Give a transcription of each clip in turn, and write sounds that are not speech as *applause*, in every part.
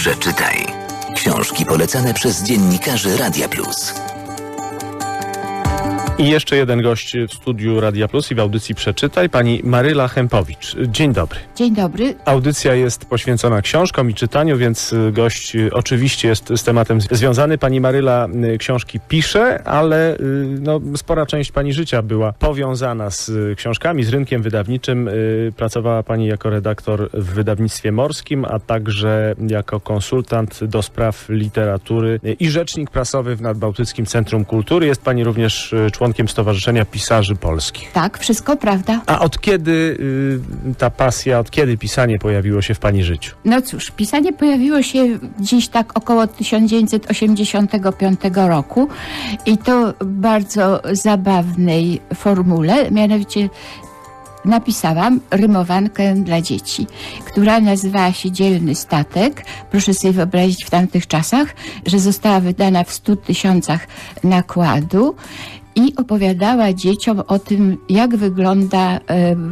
Przeczytaj. Książki polecane przez dziennikarzy Radia Plus. I jeszcze jeden gość w studiu Radia Plus i w audycji Przeczytaj, pani Maryla Chempowicz. Dzień dobry. Dzień dobry. Audycja jest poświęcona książkom i czytaniu, więc y, gość y, oczywiście jest z tematem związany. Pani Maryla y, książki pisze, ale no, spora część pani życia była powiązana z książkami, z rynkiem wydawniczym. Pracowała pani jako redaktor w wydawnictwie morskim, a także jako konsultant do spraw literatury i rzecznik prasowy w Nadbałtyckim Centrum Kultury. Jest pani również członkiem Stowarzyszenia Pisarzy Polskich. Tak, wszystko prawda. A od kiedy y, ta pasja, od kiedy pisanie pojawiło się w Pani życiu? No cóż, pisanie pojawiło się gdzieś tak około 1985 roku i to w bardzo zabawnej formule, mianowicie napisałam rymowankę dla dzieci, która nazywała się Dzielny Statek. Proszę sobie wyobrazić w tamtych czasach, że została wydana w 100 tysiącach nakładu i opowiadała dzieciom o tym, jak wygląda e,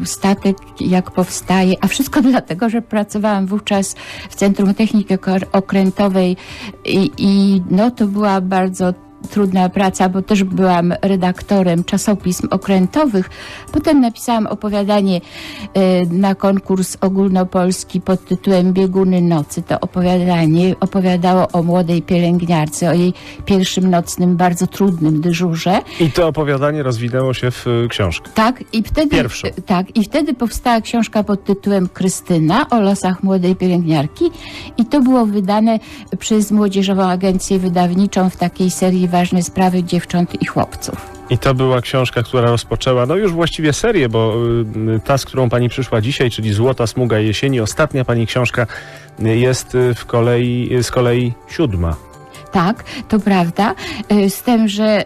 statek, jak powstaje, a wszystko *laughs* dlatego, że pracowałam wówczas w Centrum Techniki Okrętowej i, i no to była bardzo trudna praca, bo też byłam redaktorem czasopism okrętowych. Potem napisałam opowiadanie e, na konkurs ogólnopolski pod tytułem Bieguny Nocy. To opowiadanie opowiadało o młodej pielęgniarce, o jej pierwszym nocnym, bardzo trudnym dyżurze. I to opowiadanie rozwinęło się w e, książkę. Tak, i wtedy, Pierwszą. tak, i wtedy powstała książka pod tytułem Krystyna o losach młodej pielęgniarki i to było wydane przez Młodzieżową Agencję Wydawniczą w takiej serii ważne sprawy dziewcząt i chłopców. I to była książka, która rozpoczęła, no już właściwie serię, bo y, ta, z którą pani przyszła dzisiaj, czyli Złota Smuga Jesieni, ostatnia pani książka y, jest y, w kolei, z kolei siódma. Tak, to prawda. Z tym, że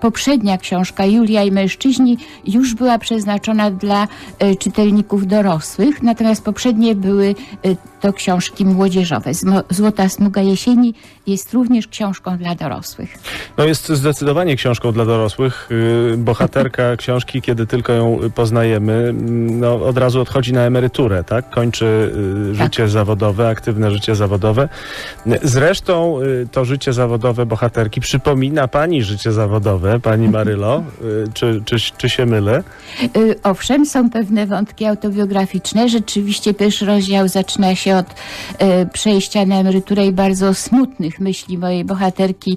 poprzednia książka Julia i mężczyźni już była przeznaczona dla czytelników dorosłych, natomiast poprzednie były to książki młodzieżowe. Złota Smuga Jesieni jest również książką dla dorosłych. No jest zdecydowanie książką dla dorosłych. Y, bohaterka *laughs* książki, kiedy tylko ją poznajemy, mm, no od razu odchodzi na emeryturę, tak? Kończy y, tak. życie zawodowe, aktywne życie zawodowe. Zresztą y, to życie zawodowe bohaterki przypomina pani życie zawodowe, pani Marylo. Czy, czy, czy się mylę? Owszem, są pewne wątki autobiograficzne. Rzeczywiście pierwszy rozdział zaczyna się od e, przejścia na emeryturę i bardzo smutnych myśli mojej bohaterki,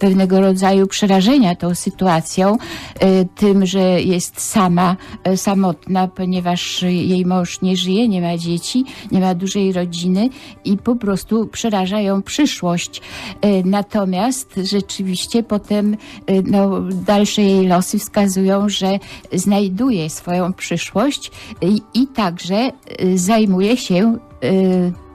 pewnego rodzaju przerażenia tą sytuacją, tym, że jest sama, samotna, ponieważ jej mąż nie żyje, nie ma dzieci, nie ma dużej rodziny i po prostu przeraża ją przyszłość. Natomiast rzeczywiście potem no, dalsze jej losy wskazują, że znajduje swoją przyszłość i, i także zajmuje się Y,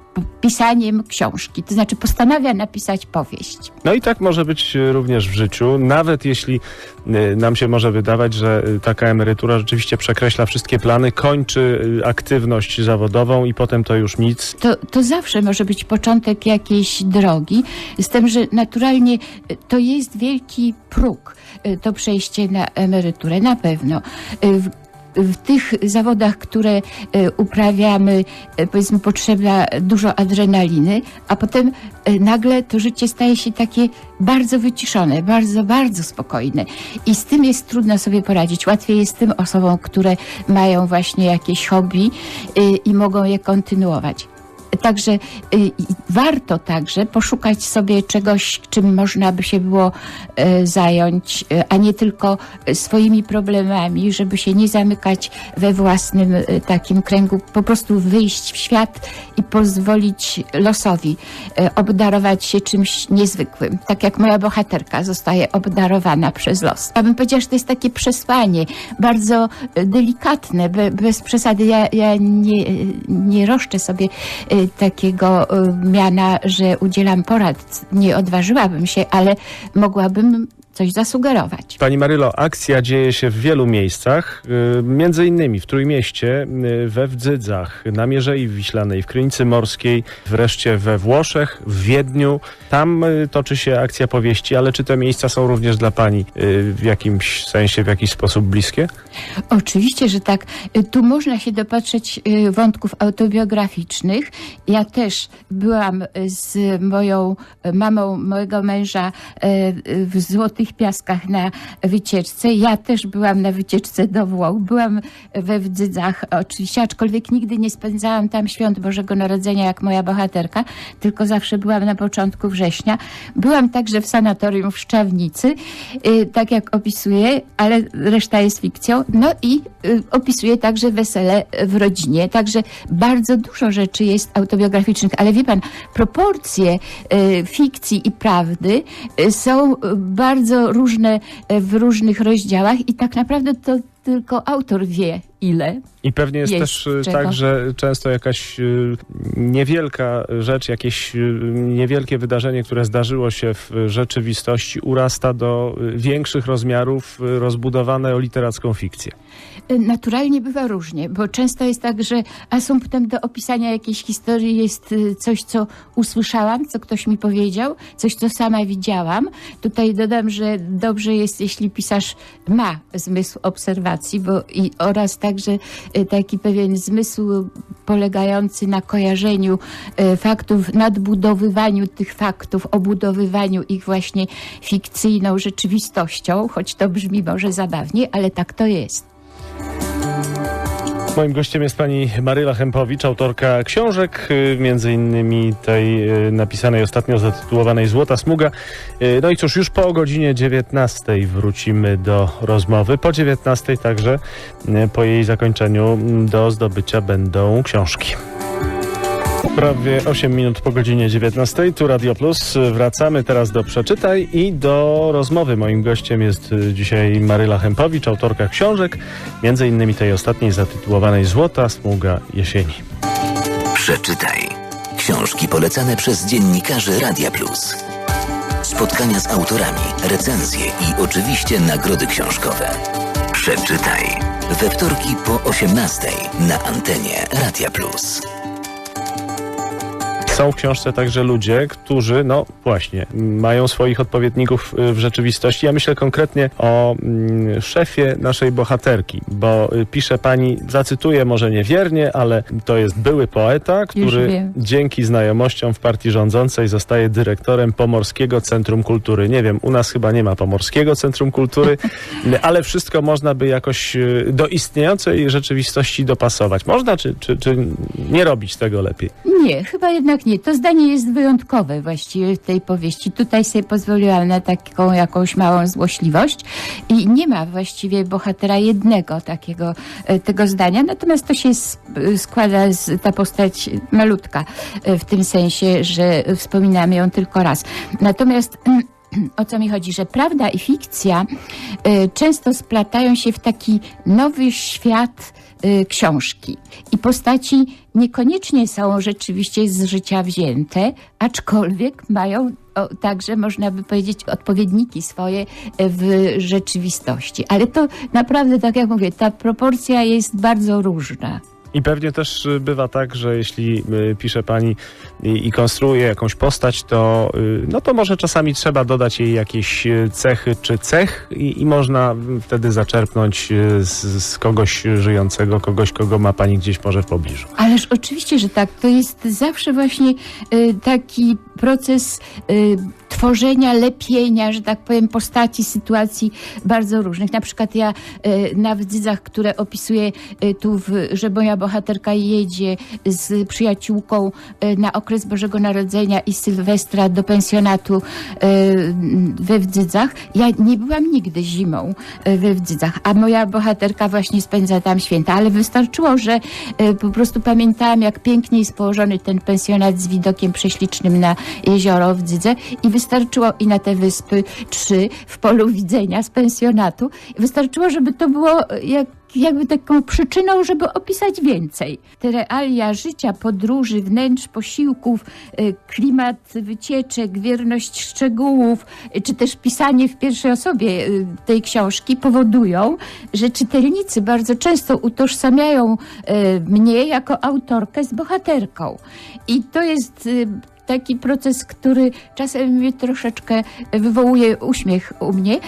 pisaniem książki, to znaczy postanawia napisać powieść. No i tak może być również w życiu, nawet jeśli y, nam się może wydawać, że y, taka emerytura rzeczywiście przekreśla wszystkie plany, kończy aktywność zawodową i potem to już nic. To, to zawsze może być początek jakiejś drogi, z tym, że naturalnie to jest wielki próg, to przejście na emeryturę, na pewno w tych zawodach, które e, uprawiamy, e, powiedzmy, potrzeba dużo adrenaliny, a potem e, nagle to życie staje się takie bardzo wyciszone, bardzo, bardzo spokojne. I z tym jest trudno sobie poradzić. Łatwiej jest tym osobom, które mają właśnie jakieś hobby i mogą je kontynuować. Także y, warto także poszukać sobie czegoś, czym można by się było y, zająć, y, a nie tylko swoimi problemami, żeby się nie zamykać we własnym takim kręgu, po prostu wyjść w świat i pozwolić losowi obdarować się czymś niezwykłym. Tak jak moja bohaterka zostaje obdarowana przez los. Ja bym powiedziała, że to jest takie przesłanie, bardzo delikatne, bez przesady. Ja, ja nie, nie roszczę sobie takiego y, miana, że udzielam porad. Nie odważyłabym się, ale mogłabym coś zasugerować. Pani Marylo, akcja dzieje się w wielu miejscach, y, między innymi w Trójmieście, y, we Wdzydzach, na Mierzei Wiślanej, w Krynicy Morskiej, wreszcie we Włoszech, w Wiedniu. Tam y, toczy się akcja powieści, ale czy te miejsca są również dla Pani w jakimś sensie, w jakiś sposób bliskie? Oczywiście, że tak. Tu można się dopatrzeć wątków autobiograficznych. Ja też byłam z moją mamą mojego męża w Złotych Piaskach na wycieczce. Ja też byłam na wycieczce do Włoch. Byłam we Wdzydzach oczywiście, aczkolwiek nigdy nie spędzałam tam świąt Bożego Narodzenia jak moja bohaterka, tylko zawsze byłam na początku września. Byłam także w sanatorium w Szczawnicy, y, tak jak opisuję, ale reszta jest fikcją. No i y, opisuję także wesele w rodzinie. Także bardzo dużo rzeczy jest autobiograficznych, ale wie pan, proporcje y, fikcji i prawdy są y, bardzo różne y, w różnych rozdziałach i tak naprawdę to tylko autor wie ile. I pewnie jest, Jest też y, czego. tak, że często jakaś y, niewielka rzecz, jakieś y, niewielkie wydarzenie, które zdarzyło się w rzeczywistości, urasta do większych rozmiarów, rozbudowane o literacką fikcję. Naturalnie bywa różnie, bo często jest tak, że asumptem do opisania jakiejś historii jest coś, co usłyszałam, co ktoś mi powiedział, coś, co sama widziałam. Tutaj dodam, że dobrze jest, jeśli pisarz ma zmysł obserwacji, bo i oraz także y, taki pewien zmysł polegający na kojarzeniu y, faktów, nadbudowywaniu tych faktów, obudowywaniu ich właśnie fikcyjną rzeczywistością, choć to brzmi może zabawnie, ale tak to jest. Moim gościem jest pani Maryla Hempowicz, autorka książek, y, między innymi tej y, napisanej ostatnio zatytułowanej Złota Smuga. Y, No i cóż, już po godzinie 19 wrócimy do rozmowy. Po 19 także, po jej zakończeniu, mm, do zdobycia będą książki. Prawie 8 minut po godzinie 19. Tu Radio Plus. Wracamy teraz do przeczytaj i do rozmowy. Moim gościem jest dzisiaj Maryla Hempowicz, autorka książek, między innymi tej ostatniej zatytułowanej Złota Smuga Jesieni. Przeczytaj. Książki polecane przez dziennikarzy Radia Plus. Spotkania z autorami, recenzje i oczywiście nagrody książkowe. Przeczytaj. We wtorki po 18 na antenie Radia Plus. Są w książce także ludzie, którzy, no właśnie, mają swoich odpowiedników y, w rzeczywistości. Ja myślę konkretnie o mm, szefie naszej bohaterki, bo y, pisze pani, zacytuję może niewiernie, ale to jest były poeta, który dzięki znajomościom w partii rządzącej zostaje dyrektorem Pomorskiego Centrum Kultury. Nie wiem, u nas chyba nie ma Pomorskiego Centrum Kultury, *laughs* ale wszystko można by jakoś y, do istniejącej rzeczywistości dopasować. Można, czy, czy, czy nie robić tego lepiej? Nie, chyba jednak nie. To zdanie jest wyjątkowe właściwie w tej powieści. Tutaj sobie pozwoliłam na taką jakąś małą złośliwość i nie ma właściwie bohatera jednego takiego e, tego zdania, natomiast to się s- składa z ta postać malutka e, w tym sensie, że wspominamy ją tylko raz. Natomiast *clears throat* o co mi chodzi, że prawda i fikcja często splatają się w taki nowy świat książki. I postaci niekoniecznie są rzeczywiście z życia wzięte, aczkolwiek mają o, także, można by powiedzieć, odpowiedniki swoje y, w rzeczywistości. Ale to naprawdę, tak jak mówię, ta proporcja jest bardzo różna. I pewnie też y, bywa tak, że jeśli y, pisze pani i, i konstruuje jakąś postać, to, y, no to może czasami trzeba dodać jej jakieś cechy czy cech i, i można wtedy zaczerpnąć z, z kogoś żyjącego, kogoś, kogo ma pani gdzieś może w pobliżu. Ależ oczywiście, że tak. To jest zawsze właśnie taki proces tworzenia, lepienia, że tak powiem, postaci, sytuacji bardzo różnych. Na przykład ja na wdzydzach, które opisuję tu, w, że moja bohaterka jedzie z przyjaciółką y, na okres Bożego Narodzenia i Sylwestra do pensjonatu y, we Wdzydzach. Ja nie byłam nigdy zimą y, we Wdzydzach, a moja bohaterka właśnie spędza tam święta, ale wystarczyło, że po prostu pamiętałam, jak pięknie jest położony ten pensjonat z widokiem prześlicznym na jezioro w Dzydze i wystarczyło i na te wyspy trzy w polu widzenia z pensjonatu. Wystarczyło, żeby to było jak jakby taką przyczyną, żeby opisać więcej. Te realia życia, podróży, wnętrz, posiłków, y, klimat wycieczek, wierność szczegółów, y, czy też pisanie w pierwszej osobie y, tej książki powodują, że czytelnicy bardzo często utożsamiają mnie jako autorkę z bohaterką. I to jest taki proces, który czasem mnie troszeczkę wywołuje uśmiech u mnie.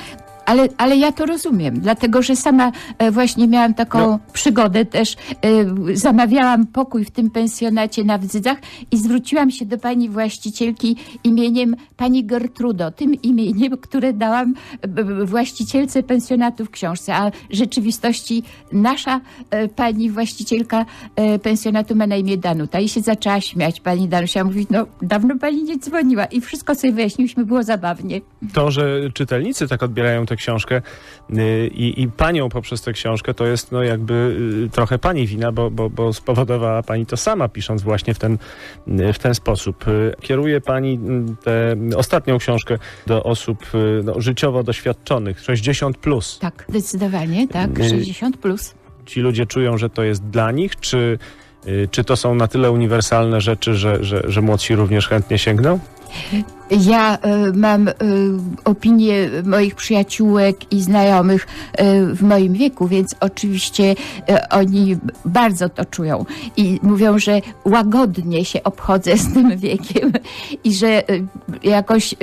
Ale, ale ja to rozumiem, dlatego że sama e, właśnie miałam taką No. przygodę też. E, zamawiałam pokój w tym pensjonacie na Wdzydzach i zwróciłam się do pani właścicielki imieniem pani Gertrudo, tym imieniem, które dałam e, właścicielce pensjonatu w książce, a w rzeczywistości nasza pani właścicielka pensjonatu ma na imię Danuta i się zaczęła śmiać pani Danusia, mówi, no dawno pani nie dzwoniła i wszystko sobie wyjaśniliśmy, było zabawnie. To, że czytelnicy tak odbierają tę książkę y, i, i panią poprzez tę książkę, to jest no jakby y, trochę pani wina, bo, bo, bo spowodowała pani to sama, pisząc właśnie w ten, y, w ten sposób. Kieruje pani tę ostatnią książkę do osób no, życiowo doświadczonych, 60+. Plus. Tak, zdecydowanie, tak, Y, 60 plus. Ci ludzie czują, że to jest dla nich, czy, czy to są na tyle uniwersalne rzeczy, że, że, że młodsi również chętnie sięgną? Ja e, mam e, opinie moich przyjaciółek i znajomych e, w moim wieku, więc oczywiście e, oni bardzo to czują i mówią, że łagodnie się obchodzę z tym wiekiem i że e, jakoś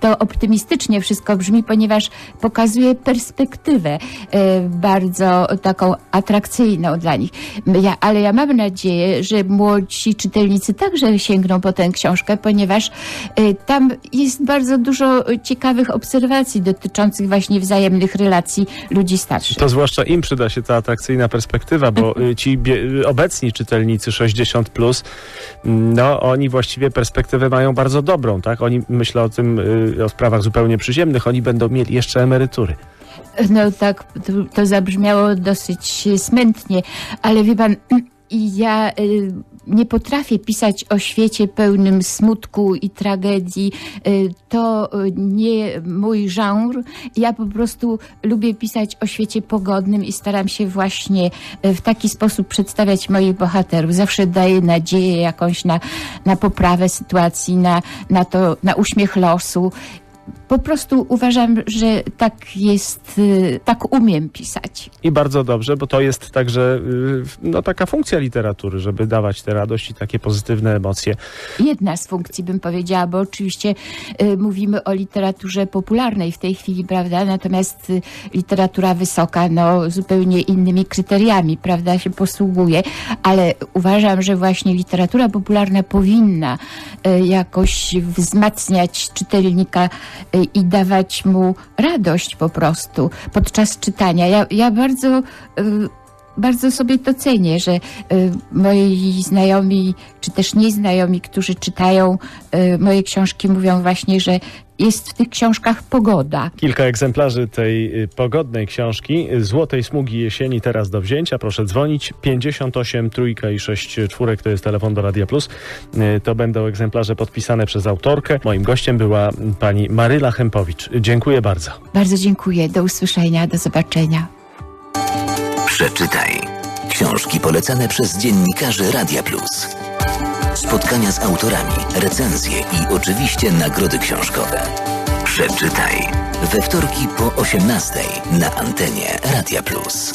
to optymistycznie wszystko brzmi, ponieważ pokazuje perspektywę e, bardzo taką atrakcyjną dla nich. Ja, ale ja mam nadzieję, że młodzi czytelnicy także sięgną po tę książkę, ponieważ e, tam jest bardzo dużo ciekawych obserwacji dotyczących właśnie wzajemnych relacji ludzi starszych. To zwłaszcza im przyda się ta atrakcyjna perspektywa, bo y, ci bie- y, obecni czytelnicy 60+, plus, mm, no oni właściwie perspektywę mają bardzo dobrą, tak? Oni myślę o tym, o sprawach zupełnie przyziemnych, oni będą mieli jeszcze emerytury. No tak, to, to zabrzmiało dosyć smętnie, ale wie pan, *clears throat* i ja y, nie potrafię pisać o świecie pełnym smutku i tragedii. Y, to y, nie mój żanr. Ja po prostu lubię pisać o świecie pogodnym i staram się właśnie w taki sposób przedstawiać moich bohaterów. Zawsze daję nadzieję jakąś na, na poprawę sytuacji, na, na to, na uśmiech losu. Po prostu uważam, że tak jest, y, tak umiem pisać. I bardzo dobrze, bo to jest także y, no, taka funkcja literatury, żeby dawać tę radość i takie pozytywne emocje. Jedna z funkcji bym powiedziała, bo oczywiście y, mówimy o literaturze popularnej w tej chwili, prawda? Natomiast y, literatura wysoka, no zupełnie innymi kryteriami, prawda, się posługuje, ale uważam, że właśnie literatura popularna powinna y, jakoś wzmacniać czytelnika i dawać mu radość po prostu podczas czytania. Ja, ja bardzo y, bardzo sobie to cenię, że y, moi znajomi, czy też nieznajomi, którzy czytają y, moje książki, mówią właśnie, że jest w tych książkach pogoda. Kilka egzemplarzy tej y, pogodnej książki Złotej Smugi Jesieni teraz do wzięcia. Proszę dzwonić. 58 trójka i 6 czwórek to jest telefon do Radia Plus. To będą egzemplarze podpisane przez autorkę. Moim gościem była pani Maryla Chempowicz. Dziękuję bardzo. Bardzo dziękuję. Do usłyszenia, do zobaczenia. Przeczytaj. Książki polecane przez dziennikarzy Radia Plus. Spotkania z autorami, recenzje i oczywiście nagrody książkowe. Przeczytaj. We wtorki po 18 na antenie Radia Plus.